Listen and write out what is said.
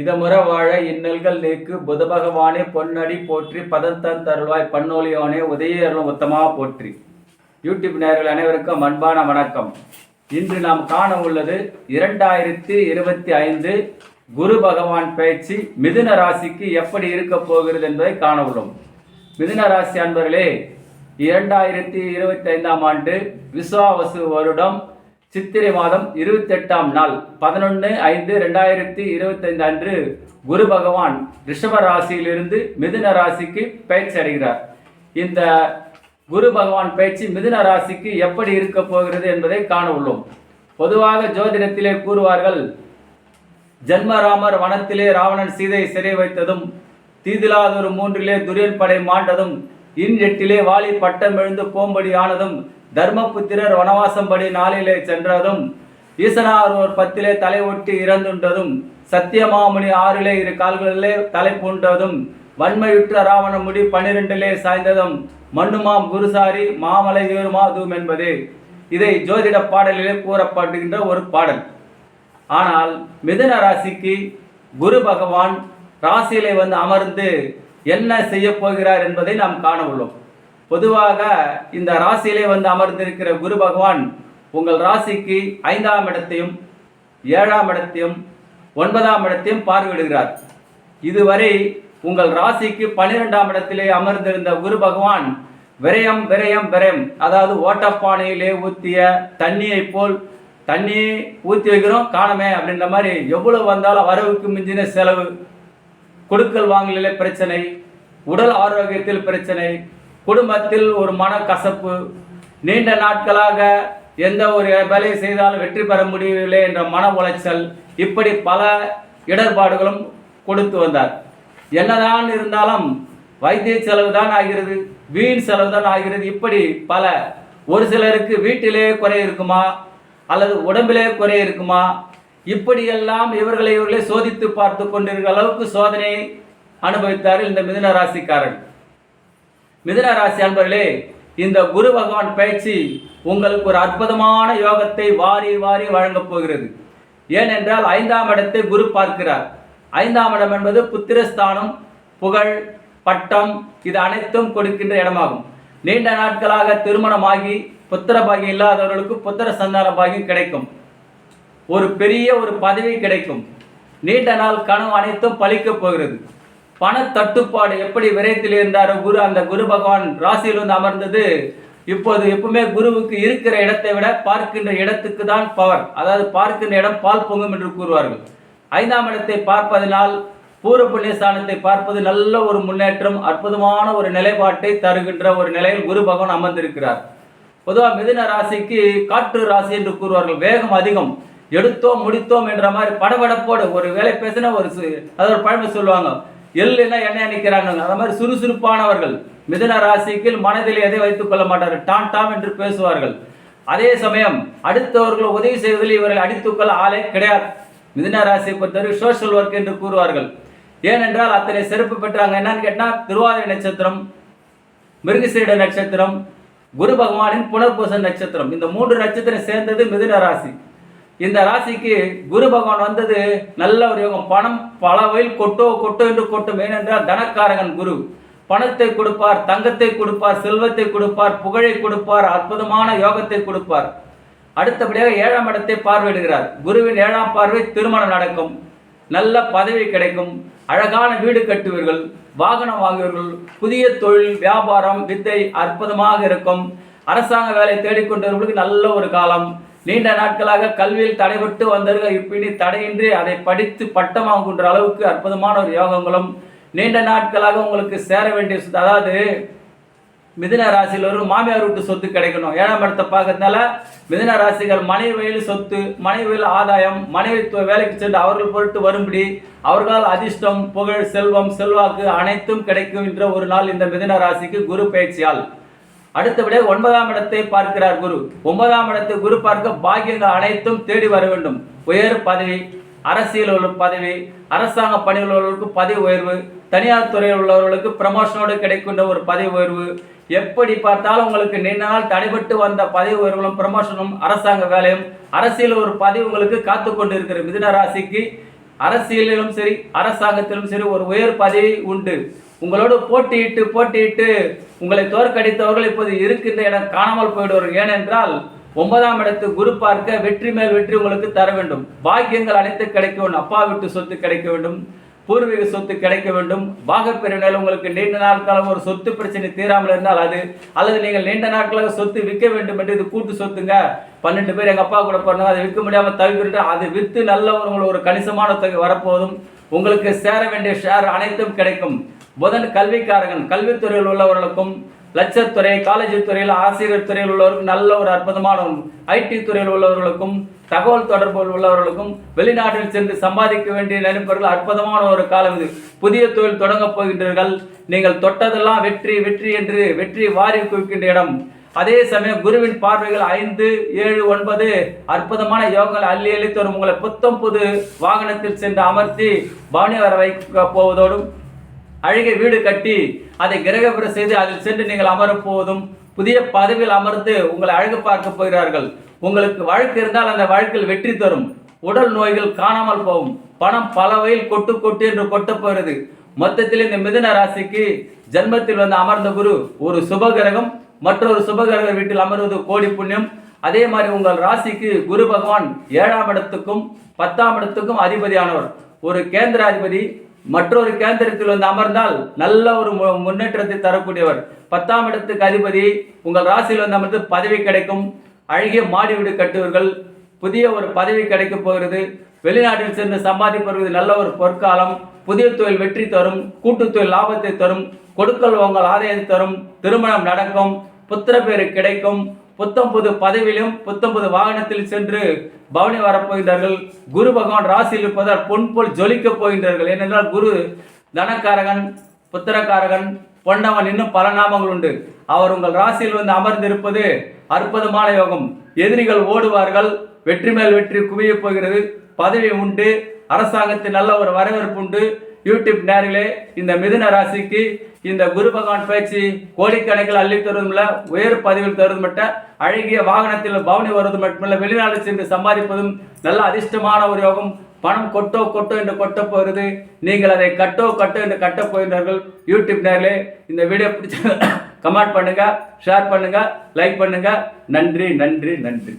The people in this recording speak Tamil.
இதமுற வாழ இன்னல்கள் நீக்கு புத பகவானே பொன்னடி போற்றி பதத்தன் தருள்வாய் பன்னோலியோனே உதய உத்தமாக போற்றி. யூடியூப் நேர்கள் அனைவருக்கும் அன்பான வணக்கம். இன்று நாம் காண உள்ளது இரண்டாயிரத்தி இருபத்தி ஐந்து குரு பகவான் பயிற்சி மிதுன ராசிக்கு எப்படி இருக்க போகிறது என்பதை காண உள்ளோம். மிதுன ராசி அன்பர்களே இரண்டாயிரத்தி இருபத்தி ஐந்தாம் ஆண்டு விஸ்வாவசு வருடம் சித்திரை மாதம் இருபத்தெட்டாம் நாள் பதினொன்று ஐந்து ரெண்டாயிரத்தி இருபத்தைந்து அன்று குரு பகவான் ரிஷப ராசியிலிருந்து மிதுன ராசிக்கு பயிற்சி அடைகிறார். இந்த குரு பகவான் பயிற்சி மிதுன ராசிக்கு எப்படி இருக்க போகிறது என்பதை காண உள்ளோம். பொதுவாக ஜோதிடத்திலே கூறுவார்கள் ஜன்மராமர் வனத்திலே ராவணன் சீதை சிறை வைத்ததும் தீதிலாதொரு மூன்றிலே துரியன் படை மாண்டதும் இன் எட்டிலே வாலி பட்டம் எழுந்து போம்படி ஆனதும் தர்மபுத்திரர் வனவாசம்படி நாளிலே சென்றதும் ஈசனார் ஒரு பத்திலே தலை ஒட்டி இறந்துண்டதும் சத்தியமாமுனி ஆறிலே இரு கால்களிலே தலை பூண்டதும் வன்மையுற்ற ராவண முடி பன்னிரெண்டிலே சாய்ந்ததும் மண்ணுமாம் குருசாரி மாமலை மாதும் என்பது. இதை ஜோதிட பாடலிலே கூறப்படுகின்ற ஒரு பாடல். ஆனால் மிதுன ராசிக்கு குரு பகவான் ராசியிலே வந்து அமர்ந்து என்ன செய்ய போகிறார் என்பதை நாம் காண உள்ளோம். பொதுவாக இந்த ராசியிலே வந்து அமர்ந்திருக்கிற குரு பகவான் உங்கள் ராசிக்கு ஐந்தாம் இடத்தையும் ஏழாம் இடத்தையும் ஒன்பதாம் இடத்தையும் பார்வையிடுகிறார். இதுவரை உங்கள் ராசிக்கு பன்னிரெண்டாம் இடத்திலே அமர்ந்திருந்த குரு பகவான் விரயம் விரயம் விரயம் அதாவது ஓட்டப்பானையிலே ஊற்றிய தண்ணியை போல் தண்ணி ஊற்றி வைக்கிறோம் காணமே அப்படின்ற மாதிரி எவ்வளவு வந்தாலும் வரவுக்கு மிஞ்சின செலவு கொடுக்கல் வாங்கலிலே பிரச்சனை உடல் ஆரோக்கியத்தில் பிரச்சனை குடும்பத்தில் ஒரு மனக்கசப்பு நீண்ட நாட்களாக எந்த ஒரு வேலையை செய்தாலும் வெற்றி பெற முடியவில்லை என்ற மன உளைச்சல் இப்படி பல இடர்பாடுகளும் கொடுத்து வந்தார். என்னதான் இருந்தாலும் வைத்திய செலவு தான் ஆகிறது வீண் செலவு தான் ஆகிறது. இப்படி பல ஒரு சிலருக்கு வீட்டிலே குறை இருக்குமா? அல்லது உடம்பிலே குறை இருக்குமா? இப்படியெல்லாம் இவர்களை இவர்களை சோதித்து பார்த்து கொண்டிருக்கிற அளவுக்கு சோதனை அனுபவித்தார்கள் இந்த மிதுன ராசிக்காரன் மிதுன ராசி அன்பர்களே இந்த குரு பகவான் பயிற்சி உங்களுக்கு ஒரு அற்புதமான யோகத்தை வாரி வாரி வழங்கப் போகிறது. ஏனென்றால் ஐந்தாம் இடத்தை குரு பார்க்கிறார். ஐந்தாம் இடம் என்பது புத்திரஸ்தானம் புகழ் பட்டம் இது அனைத்தும் கொடுக்கின்ற இடமாகும். நீண்ட நாட்களாக திருமணமாகி புத்திர பாகியம் இல்லாதவர்களுக்கு புத்திர சந்தான பாகியம் கிடைக்கும். ஒரு பெரிய ஒரு பதவி கிடைக்கும். நீண்ட நாள் கனவு அனைத்தும் பழிக்கப் போகிறது. பண தட்டுப்பாடு எப்படி விரயத்தில் இருந்தாரோ குரு அந்த குரு பகவான் ராசியில் வந்து அமர்ந்தது. இப்போது எப்பவுமே குருவுக்கு இருக்கிற இடத்தை விட பார்க்கின்ற இடத்துக்கு தான் பவர். அதாவது பார்க்கின்ற இடம் பால் பொங்கும் என்று கூறுவார்கள். ஐந்தாம் இடத்தை பார்ப்பதனால் பூர்வ புண்ணியஸ்தானத்தை பார்ப்பது நல்ல ஒரு முன்னேற்றம் அற்புதமான ஒரு நிலைப்பாட்டை தருகின்ற ஒரு நிலையில் குரு பகவான் அமர்ந்திருக்கிறார். பொதுவாக மிதுன ராசிக்கு காற்று ராசி என்று கூறுவார்கள். வேகம் அதிகம். எடுத்தோம் முடித்தோம் என்ற மாதிரி படபடப்போடு ஒரு வேலை பேசினா ஒரு சு- பழமை சொல்லுவாங்க. எள்ளுன்னா என்ன நிற்கிறாங்க அந்த மாதிரி சுறுசுறுப்பானவர்கள். மிதன ராசிக்கு மனதில் எதை வைத்துக் கொள்ள மாட்டார்கள்? டான் டாம் என்று பேசுவார்கள். அதே சமயம் அடுத்தவர்கள் உதவி செய்வதில் இவர்கள் அடித்துக்கொள்ள ஆளே கிடையாது. மிதன ராசியை பொறுத்தவரை சோஷியல் ஒர்க் என்று கூறுவார்கள். ஏனென்றால் அத்தனை சிறப்பு பெற்றாங்க. என்னன்னு கேட்டால் திருவாதிரை நட்சத்திரம் மிருகசீட நட்சத்திரம் குரு பகவானின் புனர்பூச நட்சத்திரம். இந்த மூன்று நட்சத்திரம் சேர்ந்தது மிதுன ராசி. இந்த ராசிக்கு குரு பகவான் வந்தது நல்ல ஒரு யோகம். பணம் பல வயல் கொட்டோ கொட்டோ என்று கொட்டும். ஏனென்றால் தனக்காரகன் குரு. பணத்தை கொடுப்பார் தங்கத்தை கொடுப்பார் செல்வத்தை கொடுப்பார் புகழை கொடுப்பார் அற்புதமான யோகத்தை கொடுப்பார். அடுத்தபடியாக ஏழாம் இடத்தை பார்வையிடுகிறார். குருவின் ஏழாம் பார்வை திருமணம் நடக்கும். நல்ல பதவி கிடைக்கும். அழகான வீடு கட்டுவீர்கள். வாகனம் வாங்குவீர்கள். புதிய தொழில் வியாபாரம் வித்தை அற்புதமாக இருக்கும். அரசாங்க வேலை தேடிக்கொண்டவர்களுக்கு நல்ல ஒரு காலம். நீண்ட நாட்களாக கல்வியில் தடைபட்டு வந்தவர்கள் இப்படி தடையின்றி அதை படித்து பட்டம் வாங்குகின்ற அளவுக்கு அற்புதமான ஒரு யோகங்களும் நீண்ட நாட்களாக உங்களுக்கு சேர வேண்டிய சொத்து அதாவது மிதுன ராசியில் ஒரு மாமியார் வீட்டு சொத்து கிடைக்கணும். ஏழாம் இடத்தை பார்க்கறதுனால மிதுன ராசிகள் மனைவி வயல் சொத்து மனைவி வயல் ஆதாயம் மனைவி வேலைக்கு சென்று அவர்கள் பொருட்டு வரும்படி அவர்களால் அதிர்ஷ்டம் புகழ் செல்வம் செல்வாக்கு அனைத்தும் கிடைக்கும் என்ற ஒரு நாள் இந்த மிதுன ராசிக்கு குரு பயிற்சியால். அடுத்தபடியாக ஒன்பதாம் இடத்தை பார்க்கிறார் குரு. ஒன்பதாம் இடத்தை குரு பார்க்க பாக்கியங்கள் அனைத்தும் தேடி வர வேண்டும். உயர் பதவி அரசியல் உள்ள பதவி அரசாங்க பணியில் உள்ளவர்களுக்கு பதவி உயர்வு தனியார் துறையில் உள்ளவர்களுக்கு ப்ரமோஷனோடு கிடைக்கின்ற ஒரு பதவி உயர்வு. எப்படி பார்த்தாலும் உங்களுக்கு நீண்ட நாள் தடைபட்டு வந்த பதவி உயர்வுகளும் ப்ரமோஷனும் அரசாங்க வேலையும் அரசியல் ஒரு பதவி உங்களுக்கு காத்து கொண்டு இருக்கிற மிதுன ராசிக்கு அரசியலிலும் சரி அரசாங்கத்திலும் சரி ஒரு உயர் பதவி உண்டு. உங்களோடு போட்டியிட்டு போட்டியிட்டு உங்களை தோற்கடித்தவர்கள் இப்போது இருக்கின்ற இடம் காணாமல் போயிடுவார்கள் ஏனென்றால் ஒன்பதாம் இடத்து குரு பார்க்க வெற்றி மேல் வெற்றி உங்களுக்கு தர வேண்டும். பாக்கியங்கள் அனைத்து கிடைக்க வேண்டும். அப்பா வீட்டு சொத்து கிடைக்க வேண்டும். பூர்வீக சொத்து கிடைக்க வேண்டும். பாகப்பிரிவினையில் உங்களுக்கு நீண்ட நாட்காலம் ஒரு சொத்து பிரச்சனை தீராமல் இருந்தால் அது அல்லது நீங்கள் நீண்ட நாட்களாக சொத்து விற்க வேண்டும் என்று இது கூட்டு சொத்துங்க. பன்னெண்டு பேர் எங்கள் அப்பா கூட பண்ணாங்க அதை விற்க முடியாமல் தவிர்த்து அது விற்று நல்ல ஒரு உங்களுக்கு ஒரு கணிசமான தொகை வரப்போதும். உங்களுக்கு சேர வேண்டிய ஷேர் அனைத்தும் கிடைக்கும். புதன் கல்விக்காரகன் கல்வித்துறையில் உள்ளவர்களுக்கும் லட்சத்துறை காலேஜ் துறையில் ஆசிரியர் துறையில் உள்ளவர்களுக்கும் நல்ல ஒரு அற்புதமான ஐடி துறையில் உள்ளவர்களுக்கும் தகவல் தொடர்பு உள்ளவர்களுக்கும் வெளிநாட்டில் சென்று சம்பாதிக்க வேண்டிய நினைப்பவர்கள் அற்புதமான ஒரு காலம் இது. புதிய தொழில் தொடங்கப் போகின்றீர்கள். நீங்கள் தொட்டதெல்லாம் வெற்றி வெற்றி என்று வெற்றி வாரி குவிக்கின்ற இடம். அதே சமயம் குருவின் பார்வைகள் ஐந்து ஏழு ஒன்பது அற்புதமான யோகங்கள் அள்ளி அள்ளி தரும். உங்களை புத்தம் புது வாகனத்தில் சென்று அமர்த்தி பவனி வர வைக்க போவதோடும் அழகிய வீடு கட்டி அதை கிரகபுர செய்து அதில் சென்று நீங்கள் அமரப்போவதும் புதிய பதவியில் அமர்ந்து உங்களை அழகு பார்க்க போகிறார்கள். உங்களுக்கு வழக்கு இருந்தால் அந்த வழக்கில் வெற்றி தரும். உடல் நோய்கள் காணாமல் போகும். பணம் பல வகையில் கொட்டு கொட்டு என்று கொட்ட போகிறது. மொத்தத்தில் இந்த மிதுன ராசிக்கு ஜென்மத்தில் வந்து அமர்ந்த குரு ஒரு சுபகிரகம் மற்றொரு சுபகிரக வீட்டில் அமர்வது கோடி புண்ணியம். அதே மாதிரி உங்கள் ராசிக்கு குரு பகவான் ஏழாம் இடத்துக்கும் பத்தாம் இடத்துக்கும் அதிபதியானவர். ஒரு கேந்திராதிபதி மற்றொரு கேந்திரத்தில் வந்து அமர்ந்தால் நல்ல ஒரு மு- முன்னேற்றத்தை தரக்கூடியவர். பத்தாம் இடத்துக்கு அதிபதி உங்கள் ராசியில் வந்து அமர்ந்து பதவி கிடைக்கும். அழகிய மாடி வீடு கட்டுவர்கள். புதிய ஒரு பதவி கிடைக்கப் போகிறது. வெளிநாட்டில் சென்று சம்பாதிப்பவர்கள் நல்ல ஒரு பொற்காலம். புதிய தொழில் வெற்றி தரும். கூட்டுத் தொழில் லாபத்தை தரும். கொடுக்கல் உங்கள் ஆதாயத்தை தரும். திருமணம் நடக்கும். புத்திர பேரு கிடைக்கும். புத்தம்பது பதவியிலும் புத்தம்பது வாகனத்தில் சென்று பவனி வரப்போகின்றார்கள் குரு பகவான் ராசியில் இருப்பதால் பொன் போல் ஜொலிக்கப் போகின்றார்கள். ஏனென்றால் குரு தனக்காரகன் புத்திரக்காரகன் பொன்னவன் இன்னும் பல நாமங்கள் உண்டு. அவர் உங்கள் ராசியில் வந்து அமர்ந்திருப்பது அற்புதமான யோகம் எதிரிகள் ஓடுவார்கள். வெற்றி மேல் வெற்றி குவியப் போகிறது. பதவி உண்டு. அரசாங்கத்தின் நல்ல ஒரு வரவேற்பு உண்டு. யூடியூப் நேர்களே இந்த மிதுன ராசிக்கு இந்த குரு பகவான் பயிற்சி கோடிக்கணக்கில் அள்ளி தருவதுமில்ல உயர் பதிவில் தருவது மட்டும் அழகிய வாகனத்தில் பவனி வருவது மட்டுமல்ல வெளிநாடு சென்று சம்பாதிப்பதும் நல்ல அதிர்ஷ்டமான ஒரு யோகம். பணம் கொட்டோ கொட்டோ என்று கொட்ட போகிறது. நீங்கள் அதை கட்டோ கட்டோ என்று கட்ட போகின்றார்கள். யூடியூப் நேர்களே இந்த வீடியோ பிடிச்ச கமெண்ட் பண்ணுங்க ஷேர் பண்ணுங்க லைக் பண்ணுங்க. நன்றி நன்றி நன்றி.